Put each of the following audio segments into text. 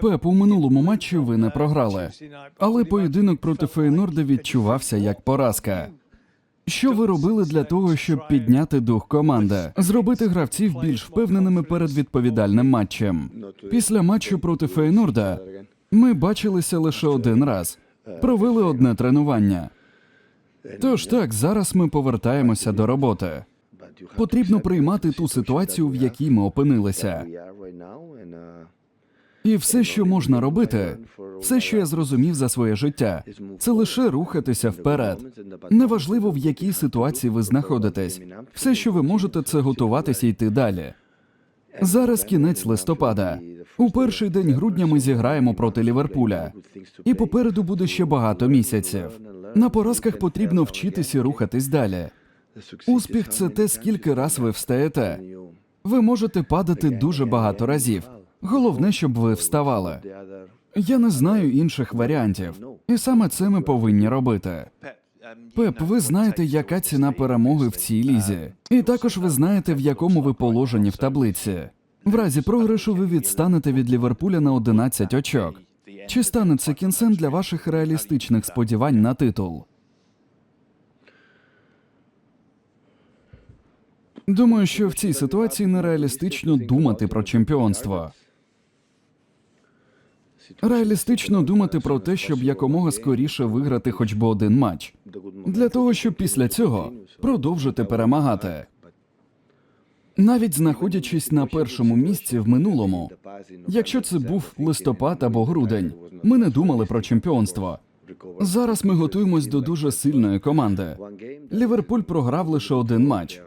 Пеп, у минулому матчі ви не програли, але поєдинок проти Фейнорда відчувався як поразка. Що ви робили для того, щоб підняти дух команди, зробити гравців більш впевненими перед відповідальним матчем? Після матчу проти Фейнорда ми бачилися лише один раз, провели одне тренування. Тож так, зараз ми повертаємося до роботи. Потрібно приймати ту ситуацію, в якій ми опинилися. І все, що можна робити, все, що я зрозумів за своє життя, це лише рухатися вперед. Неважливо, в якій ситуації ви знаходитесь. Все, що ви можете, це готуватися йти далі. Зараз кінець листопада. У перший день грудня ми зіграємо проти Ліверпуля. І попереду буде ще багато місяців. На поразках потрібно вчитися рухатись далі. Успіх це те, скільки раз ви встаєте. Ви можете падати дуже багато разів. Головне, щоб ви вставали. Я не знаю інших варіантів, і саме це ми повинні робити. Пеп, ви знаєте, яка ціна перемоги в цій лізі, і також ви знаєте, в якому ви положенні в таблиці. В разі програшу ви відстанете від Ліверпуля на 11 очок. Чи стане це кінцем для ваших реалістичних сподівань на титул? Думаю, що в цій ситуації нереалістично думати про чемпіонство. Реалістично думати про те, щоб якомога скоріше виграти хоч би один матч, для того, щоб після цього продовжити перемагати. Навіть знаходячись на першому місці в минулому, якщо це був листопад або грудень, ми не думали про чемпіонство. Зараз ми готуємось до дуже сильної команди. Ліверпуль програв лише один матч.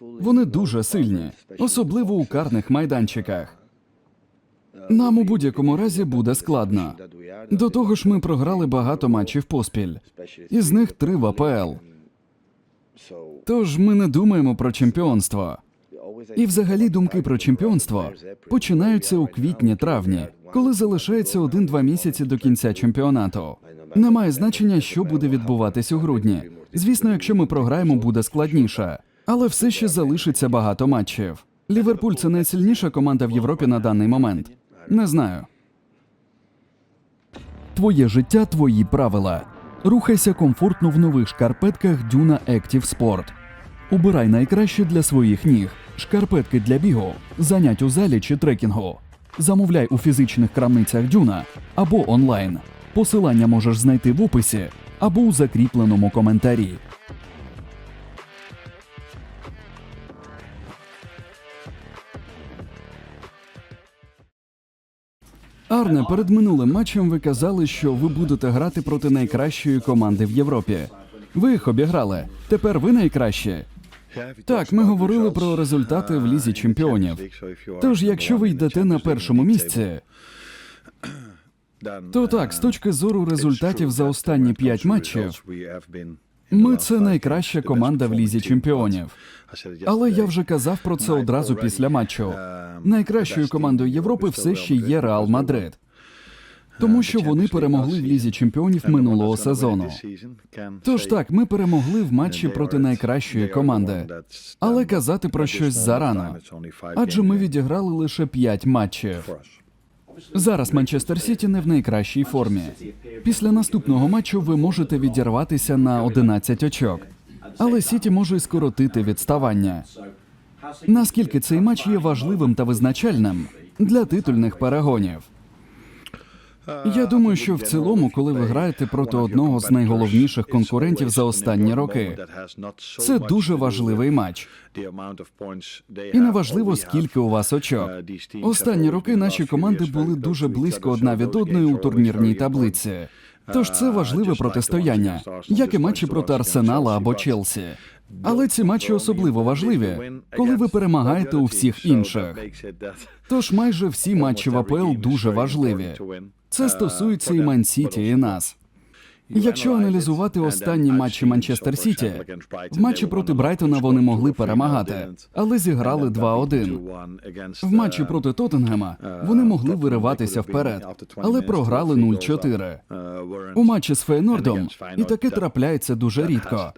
Вони дуже сильні, особливо у карних майданчиках. Нам у будь-якому разі буде складно. До того ж, ми програли багато матчів поспіль, із них три в АПЛ. Тож ми не думаємо про чемпіонство. І взагалі думки про чемпіонство починаються у квітні-травні, коли залишається один-два місяці до кінця чемпіонату. Немає значення, що буде відбуватись у грудні. Звісно, якщо ми програємо, буде складніше, але все ще залишиться багато матчів. Ліверпуль це найсильніша команда в Європі на даний момент. Не знаю. Твоє життя, твої правила. Рухайся комфортно в нових шкарпетках Duna Active Sport. Обирай найкраще для своїх ніг. Шкарпетки для бігу, занять у залі чи трекінгу. Замовляй у фізичних крамницях Дюна або онлайн. Посилання можеш знайти в описі або у закріпленому коментарі. Арне, перед минулим матчем ви казали, що ви будете грати проти найкращої команди в Європі. Ви їх обіграли. Тепер ви найкращі. Так, ми говорили про результати в лізі чемпіонів. Тож, якщо ви йдете на першому місці, то так, з точки зору результатів за останні п'ять матчів, ми це найкраща команда в лізі чемпіонів. Але я вже казав про це одразу після матчу. Найкращою командою Європи все ще є Реал Мадрид, тому що вони перемогли в лізі чемпіонів минулого сезону. Тож так, ми перемогли в матчі проти найкращої команди, але казати про щось зарано. Адже ми відіграли лише п'ять матчів. Зараз Манчестер Сіті не в найкращій формі. Після наступного матчу ви можете відірватися на 11 очок, але Сіті може й скоротити відставання. Наскільки цей матч є важливим та визначальним для титульних перегонів? Я думаю, що в цілому, коли ви граєте проти одного з найголовніших конкурентів за останні роки, це дуже важливий матч. І не важливо, скільки у вас очок. Останні роки наші команди були дуже близько одна від одної у турнірній таблиці. Тож це важливе протистояння, як і матчі проти Арсенала або Челсі. Але ці матчі особливо важливі, коли ви перемагаєте у всіх інших. Тож майже всі матчі в АПЛ дуже важливі. Це стосується і Ман-Сіті, і нас. Якщо аналізувати останні матчі Манчестер Сіті, в матчі проти Брайтона вони могли перемагати, але зіграли 2-1. В матчі проти Тоттенгема вони могли вириватися вперед, але програли 0-4. У матчі з Фейнордом і таке трапляється дуже рідко.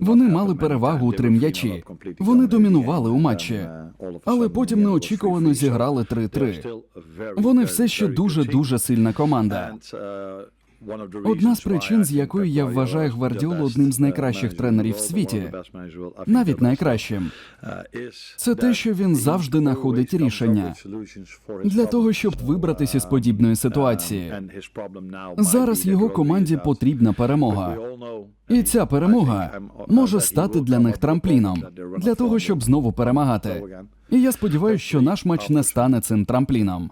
Вони мали перевагу у три м'ячі. Вони домінували у матчі, але потім неочікувано зіграли 3-3. Вони все ще дуже дуже сильна команда. Одна з причин, з якої я вважаю Гвардіолу одним з найкращих тренерів в світі, навіть найкращим. це те, що він завжди знаходить рішення Для того щоб вибратися з подібної ситуації. Зараз його команді потрібна перемога. І ця перемога може стати для них трампліном для того, щоб знову перемагати. І я сподіваюся, що наш матч не стане цим трампліном.